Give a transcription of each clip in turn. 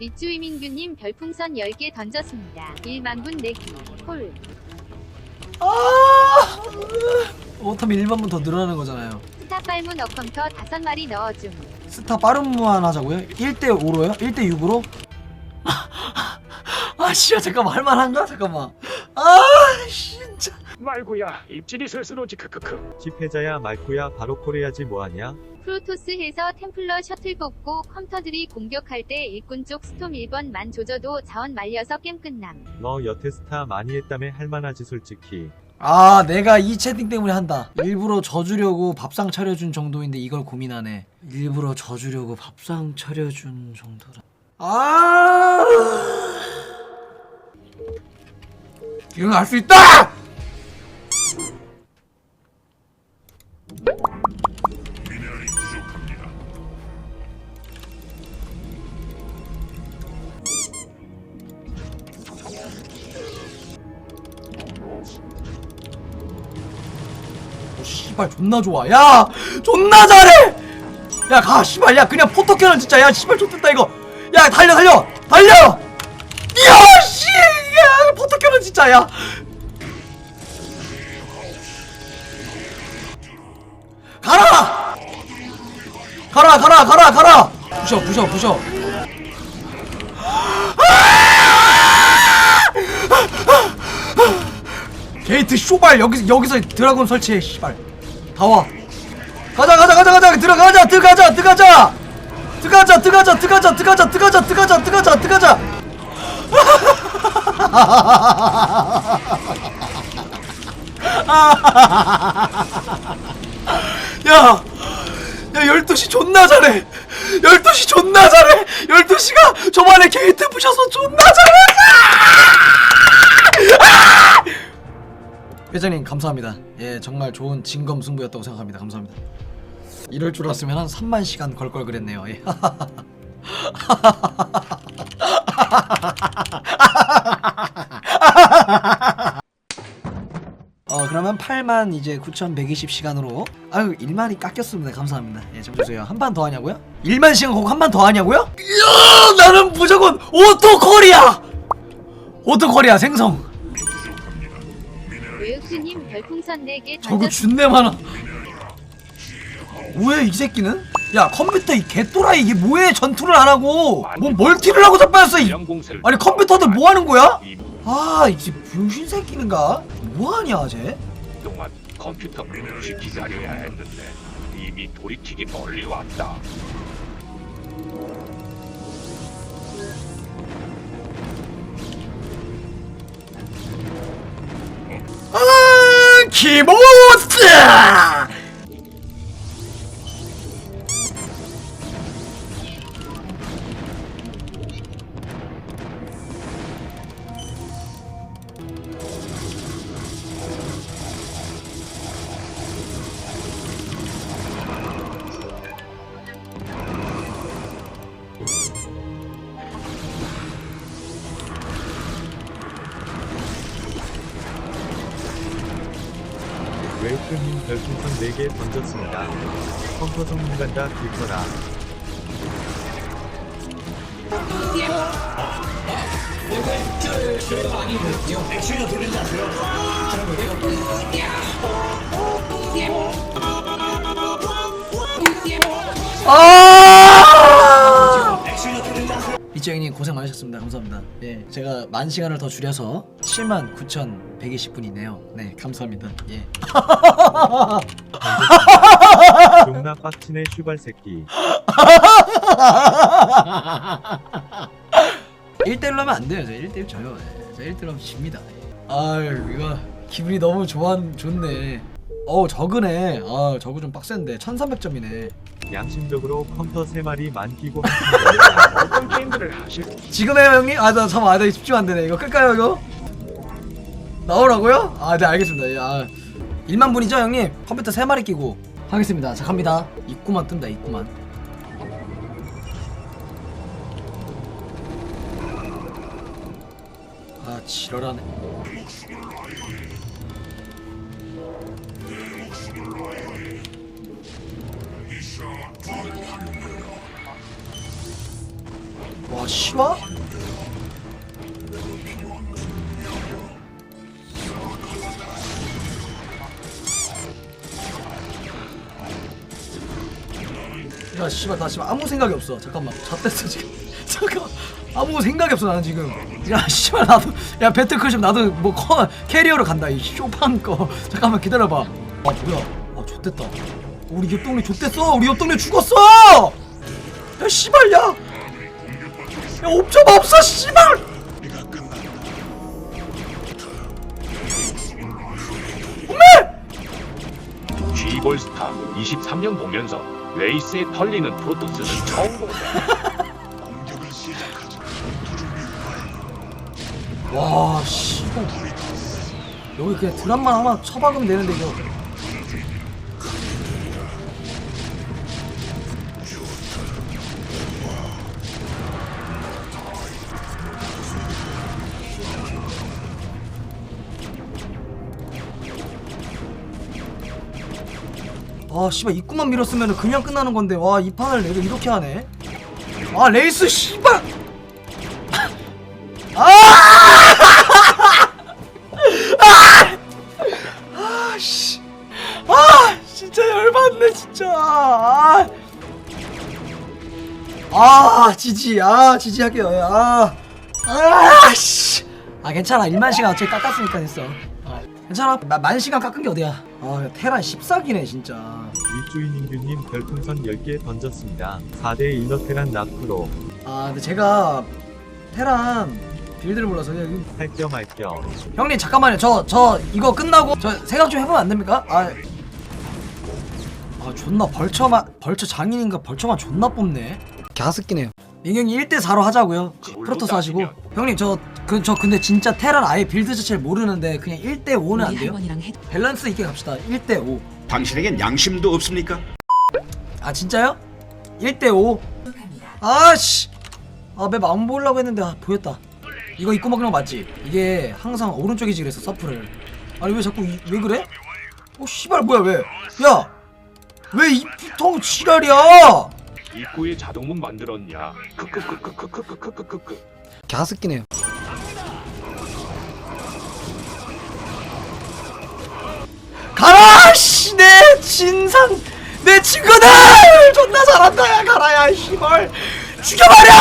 리쭈이민규님 별풍선 10개 던졌습니다. 1만분 내기. 콜. 아 오타면 1만분 더 늘어나는 거잖아요 스타 빨문 어컴터 5마리 넣어줌. 스타 빠른 무한 하자고요? 1대 5로요? 1대 6으로? 아 씨야 잠깐만 할만한가? 잠깐만 아 진짜 말고야 입질이 슬슬오지 크크크 집회자야 말코야 바로 코레야지 뭐하냐? 프로토스해서 템플러 셔틀 뽑고 컴터들이 공격할 때 일꾼 쪽 스톰 1번만 조져도 자원 말려서 게임 끝남. 너 여태 스타 많이 했다며 할만하지 솔직히. 아 내가 이 채팅 때문에 한다 일부러 져주려고 밥상 차려준 정도인데 이걸 고민하네 일부러 져주려고 밥상 차려준 정도라 아 이건 알수 있다! 씨발 존나 좋아. 야 존나 잘해! 야가 씨발. 야 그냥 포토캐는 진짜. 야 씨발 좋겠다 이거. 야 달려 달려! 달려! 이야 씨 야 포토캐는 진짜 야. 가라! 가라 가라 가라 가라! 부셔 부셔 부셔. 게이트 쇼발 여기 여기서 드라곤 설치해 씨발 다 와. 가자 가자 가자 가자. 들어가자 들어가자 들어가자. 들어가자 들어가자 들어가자 들어가자 들어가자 들어가자 들어가자 들어가자. 야! 야 12시 존나 잘해. 12시 존나 잘해. 12시가 저번에 게이트 부셔서 존나 잘해 회장님 감사합니다. 예 정말 좋은 진검승부였다고 생각합니다. 감사합니다. 이럴 줄 알았으면 한 3만 시간 걸걸 그랬네요. 예. 어 그러면 8만 이제 9,120 시간으로 아유 1만이 깎였습니다. 감사합니다. 예 잠시만요. 한 판 더 하냐고요? 1만 시간 꼭한판 더 하냐고요? 이야 나는 무조건 오토콜이야. 오토콜이야 생성. 별풍선 4개 저거. 준내 많아. 뭐야 이 새끼는? 야 컴퓨터 이 개또라이 이게 뭐해 전투를 안 하고 뭐 멀티를 하고 자빠졌어 이 아니 컴퓨터들 뭐 하는 거야? 아 이제 병신 새끼인가? 뭐 하냐 쟤? 동안 컴퓨터 기다려야 했는데 이미 돌이키기 멀리 왔다 希望っす 별풍선 4개 던졌습니다. 컴퍼 성능 간다 길거라. 아! 이정님 고생 많으셨습니다. 감사합니다. 예, 제가 만 시간을 더 줄여서 7만 9,120분이네요. 네, 감사합니다. 예. 존나 빡치네 슈발 새끼. 1대1로 하면 안 돼요. 저 1대1 져요. 예, 저 1대1로 하면 집니다. 예. 아유, 이거 기분이 너무 좋아, 좋네. 어우, 저그네. 아, 저그 좀 빡센데. 1300점이네. 양심적으로 컴퓨터 3마리 만 끼고 어떤 게임들을 하실 지금 해요, 형님? 아, 나 잠깐만. 아, 나 집중 안 되네. 이거 끌까요, 이거? 나오라고요? 아, 네, 알겠습니다. 예, 아, 1만 분이죠, 형님? 컴퓨터 3마리 끼고. 하겠습니다. 자, 갑니다. 입구만 뜬다, 입구만. 아, 지랄하네. 와 씨발 야 씨발 나 지금 아무 생각이 없어. 잠깐만. 잣됐어 지금. 잠깐 아무 생각이 없어 나는 지금. 야 씨발 나도 야 배틀크래시 나도 뭐 커, 캐리어로 간다 이 쇼판 거. 잠깐만 기다려봐. 아 뭐야? 아 좆됐다. 우리 옆 동네 좆됐어? 우리 옆 동네 죽었어! 야 씨발 야야 옵점 없어 씨발 G볼스타 23년 보면서 레이스에 털리는 프로토스는 처음 본다. 와 씨발 여기 그냥 드랍만 하나 쳐박으면 되는데 이거 아 씨발 입구만 밀었으면 그냥 끝나는 건데. 와 이 판을 내가 이렇게 하네. 아 레이스 씨발! 아씨. 아 진짜 열받네 진짜. 아, 아 지지. 아 지지 할게요. 아. 아 씨. 아 괜찮아. 1만 시간 어차피 깎았으니까 됐어. 아, 괜찮아. 나만 시간 깎은 게 어디야? 아 테란 14기네 진짜. 일주인 인규님 별풍선 10개 던졌습니다. 4대 1러 테란 나프로. 아 근데 제가 테란 빌드를 몰라서 그냥 할겸 할겸 형님 잠깐만요. 저 저 이거 끝나고 저 생각 좀 해보면 안 됩니까? 아, 아 존나 벌처만 벌처 장인인가? 벌처만 존나 뽑네. 갸스끼네요. 민경이 1대4로 하자고요. 프로토스 하시고. 형님 저 그 저 근데 진짜 테란 아예 빌드 자체를 모르는데 그냥 1대5는 안 우리 돼요? 할머니랑 해. 밸런스 있게 갑시다 1대5 당신에겐 양심도 없습니까? 아 진짜요? 1대5 아씨 아맵 안 보려고 했는데 아 보였다 이거 입고 먹는 거 맞지? 이게 항상 오른쪽이지 그래서 서프를 아니 왜 자꾸 이, 왜 그래? 어 씨발 뭐야 왜? 야! 왜 입부통 지랄이야! 입구에 자동문 만들었냐? 크크크크크크크크크크. 갸스끼네요 가라! 씨! 내 진상! 내 친구들! 존나 잘한다 야 가라야 씨발 죽여버려!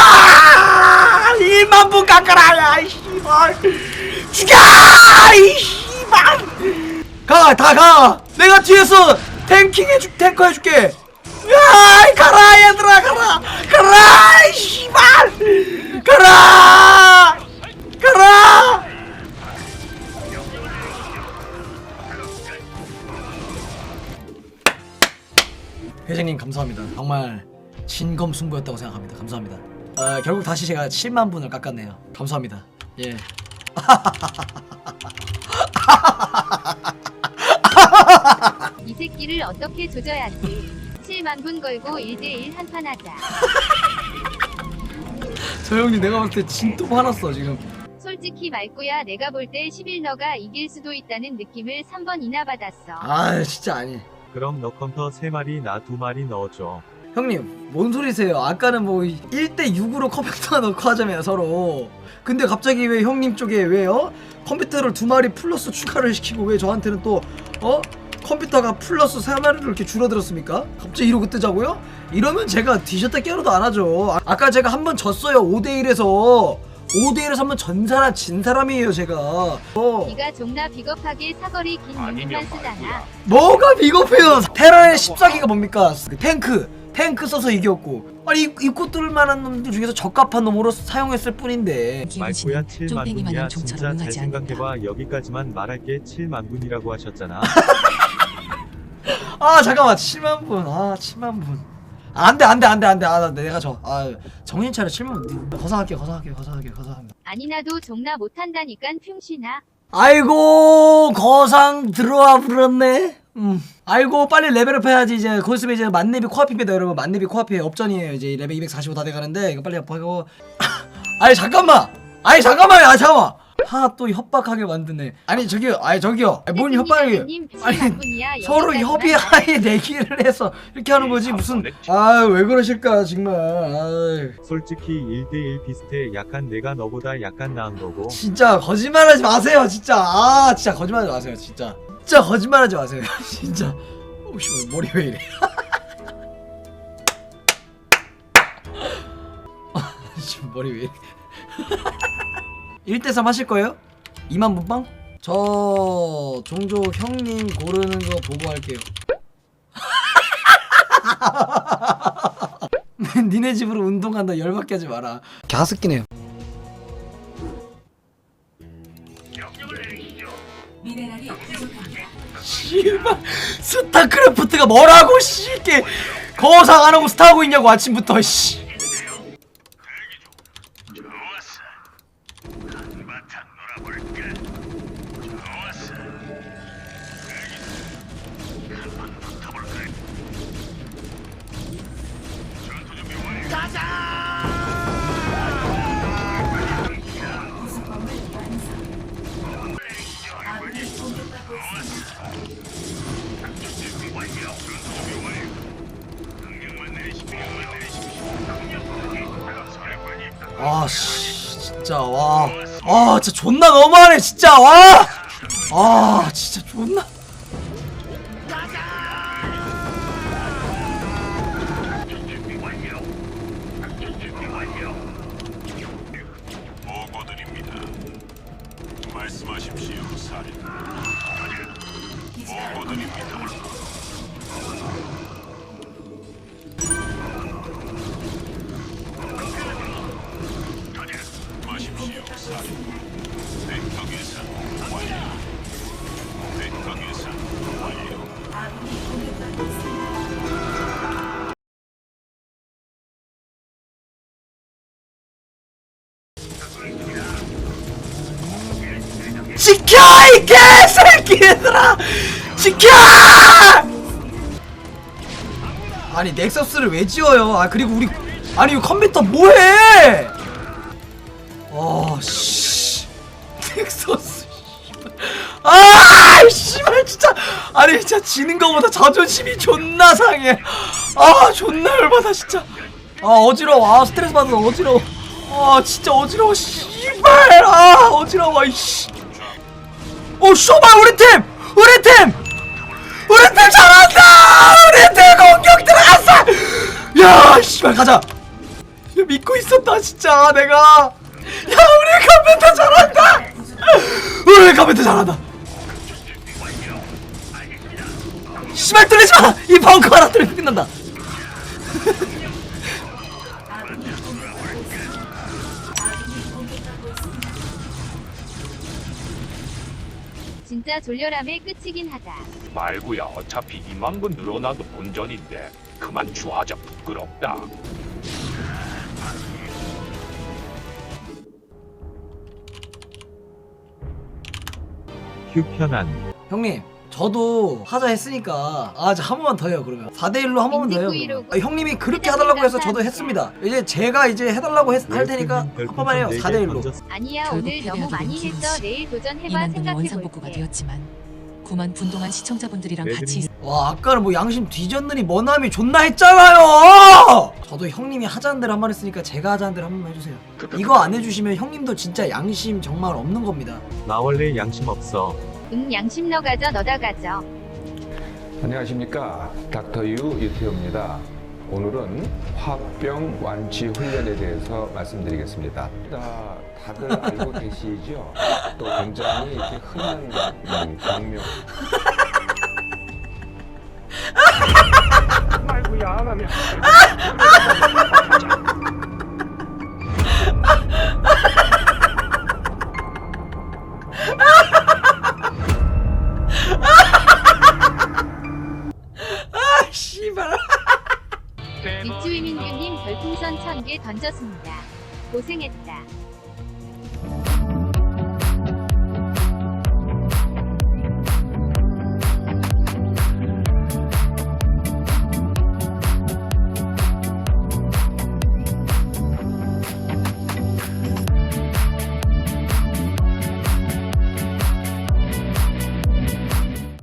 1만 분 깎아라 야 씨발 죽여! 이 씨발 가! 다 가! 내가 뒤에서 탱킹 해줄 탱커 해줄게 야 가라 얘들아 가라 가라 이 씨발 가라 가라 회장님 감사합니다. 정말 진검승부였다고 생각합니다. 감사합니다. 어, 결국 다시 제가 7만 분을 깎았네요. 감사합니다. 예. 이 새끼를 어떻게 조져야지. 7만 분 걸고 1대1 한판 하자. 저 형님 내가 봤을 때 진또 화났어 지금. 솔직히 말고야 내가 볼 때 11너가 이길 수도 있다는 느낌을 3번이나 받았어. 아 진짜 아니 그럼 너 컴퓨터 3마리 나 2마리 넣어줘 형님 뭔 소리세요 아까는 뭐 1대6으로 컴퓨터 넣고 하자며요 서로 근데 갑자기 왜 형님 쪽에 왜요? 컴퓨터를 두 마리 플러스 추가를 시키고 왜 저한테는 또 어? 컴퓨터가 플러스 세 마리로 이렇게 줄어들었습니까? 갑자기 이러고 뜨자고요? 이러면 제가 뒤졌다 깨어도 안 하죠 아, 아까 제가 한 번 졌어요 5대1에서 5대1에서 한번전 사람 진 사람이에요 제가 어. 네가 존나 비겁하게 사거리 긴 아니면 쓰잖아. 말고야. 뭐가 비겁해요? 테란의 14기가 뭡니까? 그 탱크 탱크 써서 이겼고 아니 입- 입고 뚫을 만한 놈들 중에서 적합한 놈으로 사용했을 뿐인데 말고야 김치는 7만 쫄뱅이 분이야 진짜 잘. 생각해봐 여기까지만 말할게 7만 분이라고 하셨잖아 아 잠깐만 7만 분 아 7만 분 아, 안돼 안돼 안돼 안돼. 아 나- 내가 저 아 정신 차려. 7만 분 거상할게 거상할게 거상할게 거상합니다 아니 나도 존나 못한다니깐 흉신아. 아이고 거상 들어와 버렸네. 음. 아이고 빨리 레벨업 해야지. 이제 곧 있으면 이제 만렙이 코앞입니다 여러분. 만렙이 코앞이에요. 업전이에요. 이제 레벨 245 다 돼가는데 이거 빨리 하고. 아니 잠깐만! 아니 잠깐만요! 아 잠깐만 하 또 협박하게 만드네. 아니 저기요, 아니 저기요, 아니, 뭔 협박이에요? 아니 서로 협의하에 내기를 해서 이렇게 하는 거지 무슨? 아 왜 그러실까 정말. 아유. 솔직히 1대1 비슷해 약간 내가 너보다 약간 나은 거고 진짜 거짓말하지 마세요 진짜 아 진짜 거짓말하지 마세요 진짜 진짜 거짓말하지 마세요 진짜 오씨 머리 왜 이래 아, 지금 머리 왜 이래 1대3 하실 거예요? 2만 분빵? 저 종족 형님 고르는 거 보고 할게요 니네 집으로 운동 간다 열받게 하지 마라 갸스끼네요 씨발 스타크래프트가 뭐라고 씨 이렇게 거상 안 하고 스타 하고 있냐고 아침부터 씨. 아, 씨, 진짜, 와. 아, 진짜 존나 너무하네, 진짜, 와! 아, 진짜 존나. 말씀하십시오, 사령. 보고드립니다. 지켜, 이 개새끼들아! 지켜! 아니, 넥서스를 왜 지어요? 아, 그리고 우리, 아니, 이 컴퓨터 뭐해? 아, 씨. 넥서스. 아, 씨발, 진짜. 아니, 진짜 지는 거보다 자존심이 존나 상해. 아, 존나 열받아, 진짜. 아, 어지러워. 아, 스트레스 받아서 어지러워. 아, 진짜 어지러워, 씨발. 아, 어지러워, 이씨. 오 쇼발 우리 팀! 우리 팀! 우리 팀 잘한다! 우리 팀 공격 들어갔어! 야 씨발 가자! 야, 믿고 있었다 진짜 내가 야 우리 컴퓨터 잘한다! 우리 컴퓨터 잘한다! 씨발 뚫리지 마! 이 벙커 하나 뚫리면 끝난다 진짜 졸렬함의 끝이긴 하다. 말구야 어차피 2만 분 늘어나도 본전인데 그만 주하자 부끄럽다. 큐 편한 형님 저도 하자 했으니까 아 한 번만 더 해요 그러면. 4대1로 한 번만 더 해요 그러면. 아, 형님이 그렇게 해달라고 해서 저도 했습니다. 이제 제가 이제 해달라고 했, 할 테니까 한 번만 해요 4대1로. 아니야 결국 오늘 너무 많이 된 했어. 내일 도전해봐 이만 분이 원상복구가 생각해볼게. 되었지만 9만 분 동안 시청자분들이랑 같이 와 아까는 뭐 양심 뒤졌느니 머나미 존나 했잖아요! 저도 형님이 하자는 대로 한 번 했으니까 제가 하자는 대로 한 번만 해주세요. 이거 안 해주시면 형님도 진짜 양심 정말 없는 겁니다. 나 원래 양심 없어 응 양심 너 가져 너다 가져. 안녕하십니까. 닥터유 유태호입니다. 오늘은 화병 완치 훈련에 대해서 말씀드리겠습니다. 다, 다들 알고 계시죠? 또 굉장히 이렇게 흔한 음, 병명 말구야 안 하면 씨발 입주이민규님 별풍선 1000개 던졌습니다. 고생했다.